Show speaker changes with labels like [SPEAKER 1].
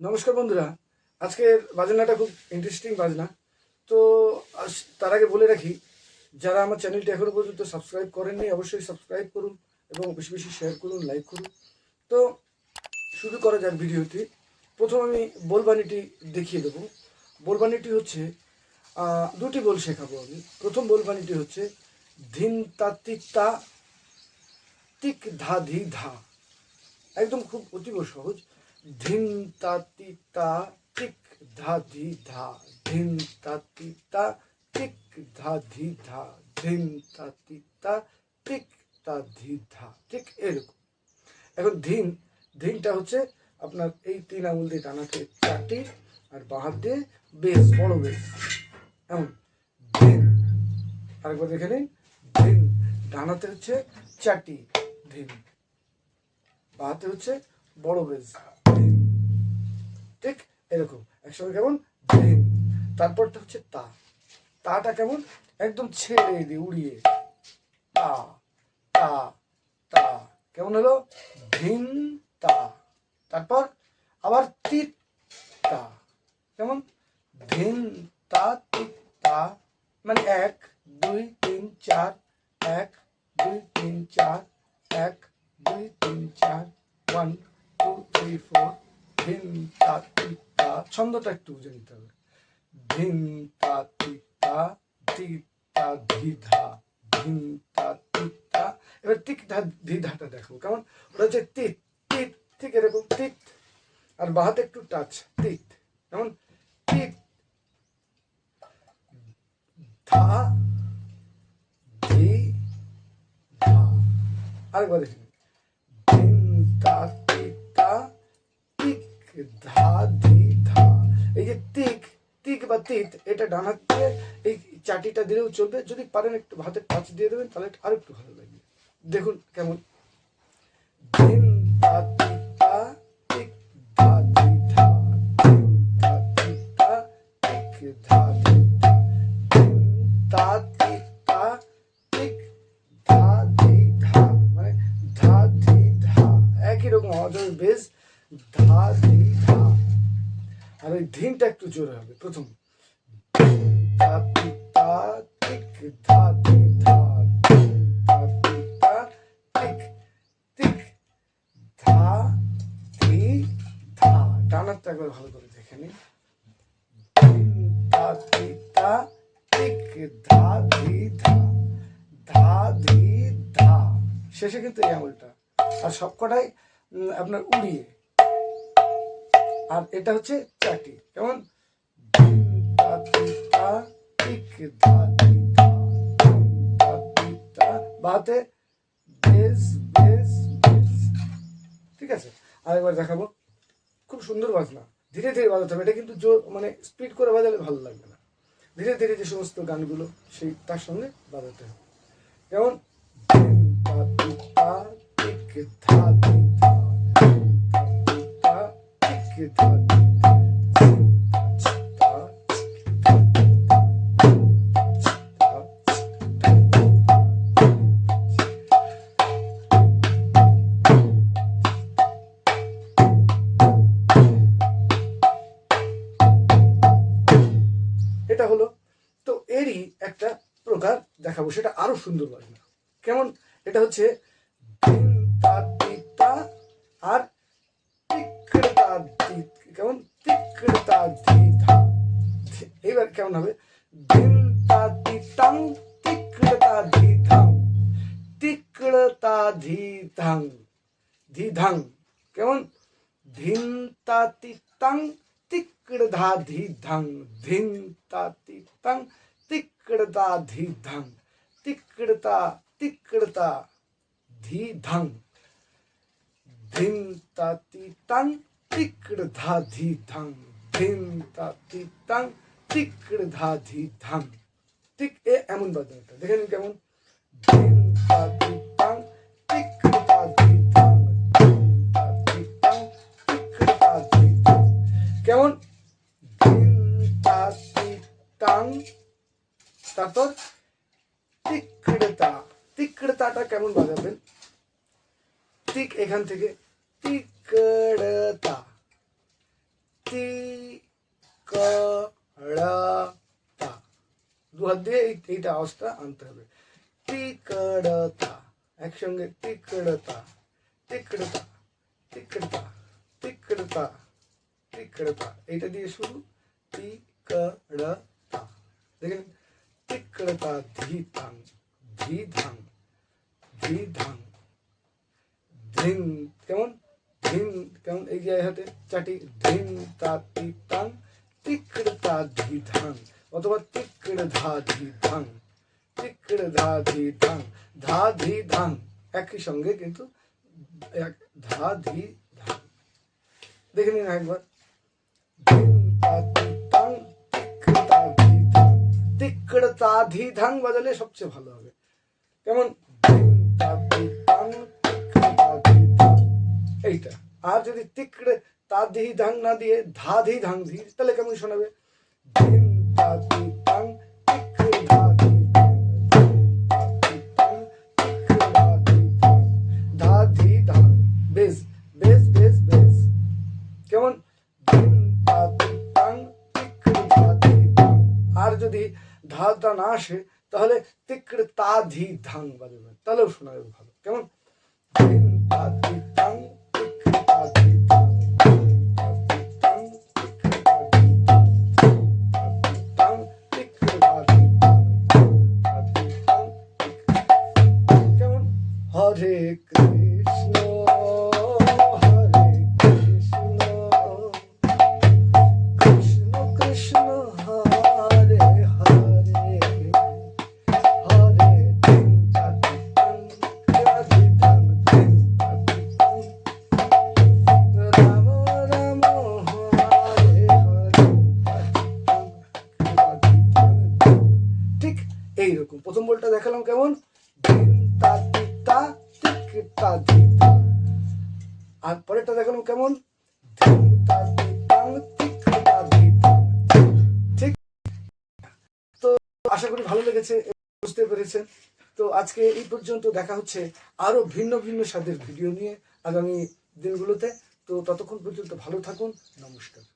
[SPEAKER 1] নমস্কার বন্ধুরা। আজকের বাজনাটা খুব ইন্টারেস্টিং বাজনা। তো তার আগে বলে রাখি, যারা আমার চ্যানেলটি এখনও পর্যন্ত সাবস্ক্রাইব করেননি, অবশ্যই সাবস্ক্রাইব করুন এবং বেশি বেশি শেয়ার করুন লাইক করুন। তো শুরু করা যাক ভিডিওটি। প্রথম আমি বোলবানিটি দেখিয়ে দেবো। বোলবানিটি হচ্ছে দুটি বল শেখাবো আমি। প্রথম বোলবানিটি হচ্ছে, ধিন তা, তিক ধা ধি ধা। একদম খুব অতীব সহজ। ধিন তা তি টিক ধা ধি ধা ধিন তা তি টিক ধা ধি ধা ধিন তা তি টিক তা ধি ধা ঠিক এরকম। এখন ধিন ধিনটা হচ্ছে আপনার এই তিন আঙুল দিয়ে টানাতে চারটি আর বাঁ হাত দিয়ে বেশ, বড় বেশ। এমন ধিন আরেকবার দেখে নিন ধিন ডানাতে হচ্ছে চারটি ধিন বাহাতে হচ্ছে বড় বেশ। ঠিক এরকম। একসঙ্গে কেমন? ধিন তারপরটা হচ্ছে তা। তাটা কেমন? একদম ছেড়ে দিয়ে, উড়িয়ে। তা তা তা। কেমন হলো? ভিন তা। তারপর আবার তিত, তা। কেমন? ধিন তা, তিত, তা। মানে এক, দুই, তিন, চার, এক, দুই, তিন, চার, এক, দুই, তিন, চার। ওয়ান টু থ্রি ফোর ভিন তা। ছন্দটা একটু বুঝে নিতে হবে। ধিন তা তি তা তি তা ধি ধা ধিন তা তি এবার টিক ধা ধি ধাটা দেখো, কেমন? ওটা হচ্ছে তিত তিত ঠিক এরকম, তিত। আর বাহাতে একটু টাচ তিত। কেমন? তিত, ধা, ধি, ধা। আরেকবার দেখি ধিন তা তি তা তিক, ধি। তিত এটা ডান হাত দিয়ে এই চাটিটা দিলেও চলবে। যদি পারেন একটু হাতে টাচ দিয়ে দেবেন, তাহলে আর একটু ভালো লাগবে। দেখুন কেমন। মানে একই রকম আওয়াজ বেশ ধি ধা আর ওই ধিনটা একটু জোরে হবে, প্রথম। ধা ধি ধা ধা ডানারটা একবার ভালো করে দেখে নিন ধিন তা তি তা ধা ধি ধা ধা ধি ধা শেষে কিন্তু এই আঙুলটা। আর সবকটাই আপনার উড়িয়ে। আর এটা হচ্ছে চাটি। কেমন? তা তি তা তিক ধা ধি ধা ধিন তা তি বাতে বেশ বেশ বেশ ঠিক আছে আরেকবার দেখাবো খুব সুন্দর বাজনা ধীরে ধীরে বাজাতে হবে এটা কিন্তু জোর মানে স্পিড করে বাজালে ভালো লাগবে না ধীরে ধীরে যে সমস্ত গানগুলো সেই তার সঙ্গে বাজাতে হবে যেমন ধা ধি ধা এটা হলো। তো এরই একটা প্রকার দেখাবো, সেটা আরও সুন্দর বাজনা কেমন? এটা হচ্ছে আর কেমন? তিক্রতা এইবার কেমন হবে? তিক্রতা ধি ধাং তিক্রতা ধি ধাং কেমন? ধিন তা তি তাং তিক্রধা ধি ধাং ধিন তা তি তাং তিক্রতা ধি ধাং তিক্রতা তিক্রতা ধি ধাং ধিন তা তি তাং তিক্রধা ধি ধাং ধিন তা তি তাং তিক্রধা ধি ধাং ঠিক এ এমন বাজনাটা দেখে নিন কেমন ধিন তা তারপর তিক্রতা, তিক্রতাটা কেমন বাজাবেন? তিক এখান থেকে তিক্রতা তি ক ড়া তা দু হাত দিয়ে এইটা আওয়াজটা আনতে হবে। তিকড়তা একসঙ্গে তিকড়তা তিকড়তা তিকড়তা তিকড়তা তিকড়তা এইটা দিয়ে শুরু। তিকড়তা দেখেন তিকড়তা ধি তাং ধি ধাং ধি কেমন? ধিন কেমন? এই যে হাতে চাটি ধিন তা তি তাং তিকড়তা ধি ধাং অথবা তিকড় ধা ধি ধাং তিকড় ধা ধি ধাং ধা ধি ধাং একই সঙ্গে কিন্তু ধা ধি ধাং দেখে নিন একবার ধিন তা ধি ধাং তা ধি বাজালে সবচেয়ে ভালো হবে। কেমন? এইটা। আর যদি তিকড়ে তা ধি না দিয়ে ধা ধি ধাং ধি তাহলে কেমন শোনাবে? ধিন তা আসে তাহলে তিকড়ে তা ধি ধাং তাহলেও শোনা যাবে ভালো। কেমন? তা ধি ধাং এইরকম প্রথম বলটা দেখালাম কেমন। আর পরেরটা দেখালাম কেমন। ঠিক? তো আশা করি ভালো লেগেছে বুঝতে পেরেছেন। তো আজকে এই পর্যন্ত দেখা হচ্ছে আরও ভিন্ন ভিন্ন স্বাদের ভিডিও নিয়ে আগামী দিনগুলোতে। তো ততক্ষণ পর্যন্ত ভালো থাকুন। নমস্কার।